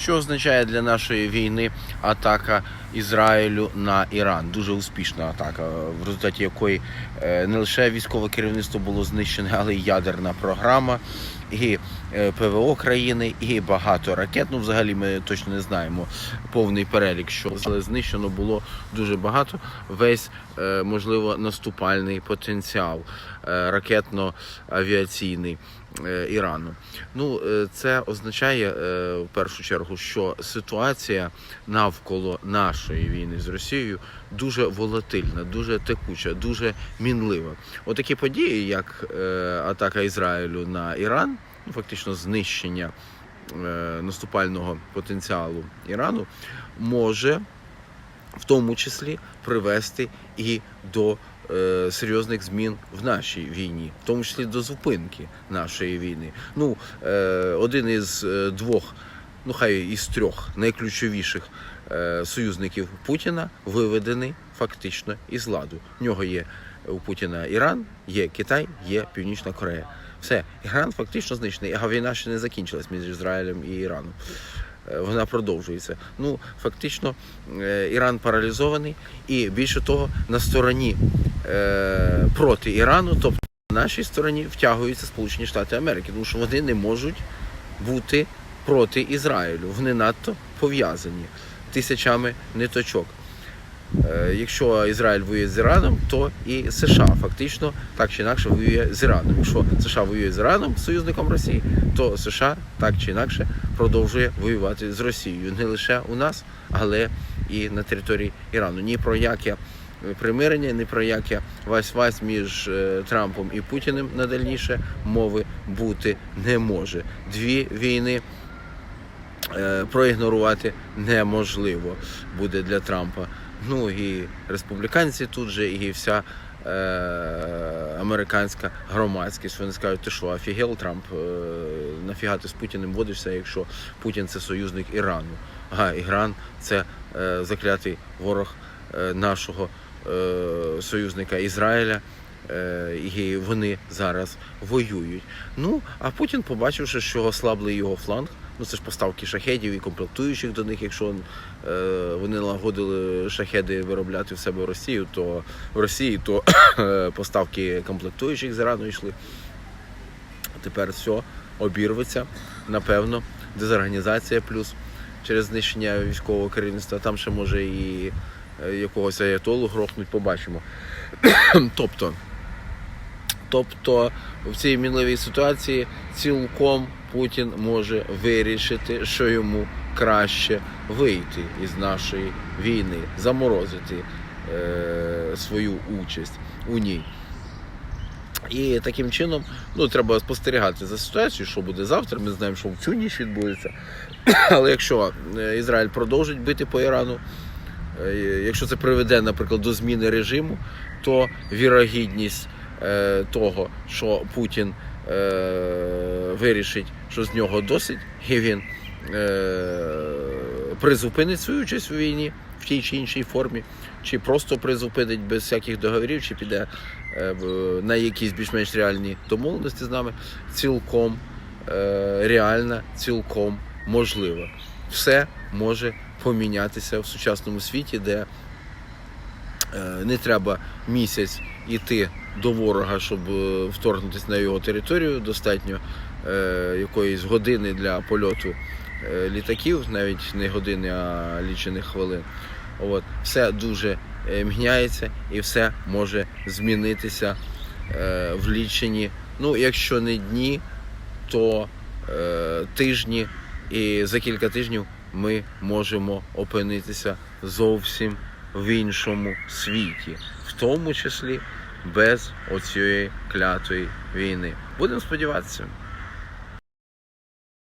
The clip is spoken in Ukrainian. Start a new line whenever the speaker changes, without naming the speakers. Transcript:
Що означає для нашої війни атака Ізраїлю на Іран? Дуже успішна атака, в результаті якої е, не лише військове керівництво було знищене, але й ядерна програма, і е, ПВО країни, і багато ракет. Ну, взагалі, ми точно не знаємо повний перелік, що але знищено було дуже багато. Весь е, можливо наступальний потенціал ракетно-авіаційний Ірану. Ну, е, це означає е, в першу чергу, що ситуація навколо нашої війни з Росією дуже волатильна, дуже текуча, дуже мінлива. Отакі події, як е, атака Ізраїлю на Іран, ну фактично знищення е, наступального потенціалу Ірану, може в тому числі привести і до е, серйозних змін в нашій війні, в тому числі до зупинки нашої війни. Ну, е, один із е, двох, ну хай із трьох найключовіших союзників Путіна виведений фактично із ладу. В нього є у Путіна Іран, є Китай, є Північна Корея. Все, Іран фактично знищений, а війна ще не закінчилась між Ізраїлем і Іраном. Вона продовжується. Ну фактично, Іран паралізований, і більше того, на стороні проти Ірану, тобто на нашій стороні, втягуються Сполучені Штати Америки, тому що вони не можуть бути проти Ізраїлю. Вони надто пов'язані тисячами ниточок. Е, Якщо Ізраїль воює з Іраном, то і США фактично так чи інакше воює з Іраном. Якщо США воює з Іраном, союзником Росії, то США так чи інакше продовжує воювати з Росією не лише у нас, але і на території Ірану. Ні про яке примирення, ні про яке вась-вась між е, Трампом і Путіним надальніше мови бути не може. Дві війни е, проігнорувати неможливо буде для Трампа. Ну і республіканці тут же, і вся е, американська громадськість. Вони скажуть, ти що, офігел Трамп, е, нафіга ти з Путіним водишся, якщо Путін це союзник Ірану. Ага, Іран це заклятий ворог нашого союзника Ізраїля. Е, І вони зараз воюють. Ну а Путін, побачивши, що ослабли його фланг, ну це ж поставки шахедів і комплектуючих до них. Якщо е, вони налагодили шахеди виробляти в себе в Росію, то в Росії то е, поставки комплектуючих з Ірану йшли. Тепер все обірветься, напевно, дезорганізація плюс через знищення військового керівництва. Там ще може і е, якогось аятолу грохнуть, побачимо. тобто, тобто в цій мінливій ситуації цілком Путін може вирішити, що йому краще вийти із нашої війни, заморозити е, свою участь у ній. І таким чином ну, треба спостерігати за ситуацією, що буде завтра. Ми знаємо, що в цю ніч відбудеться. Але якщо е, Ізраїль продовжить бити по Ірану, якщо це приведе, наприклад, до зміни режиму, то вірогідність е, того, що Путін е, вирішить, що з нього досить, і він е, призупинить свою участь у війні в тій чи іншій формі, чи просто призупинить без всяких договорів, чи піде е, на якісь більш-менш реальні домовленості з нами, цілком е, реальна, цілком можлива. Все може помінятися в сучасному світі, де е, не треба місяць іти до ворога, щоб е, вторгнутися на його територію. Достатньо е, якоїсь години для польоту літаків, навіть не години, а лічених хвилин. От все дуже міняється і все може змінитися в лічені. Ну, якщо не дні, то е, тижні, і за кілька тижнів ми можемо опинитися зовсім в іншому світі, в тому числі без оцієї клятої війни. Будемо сподіватися.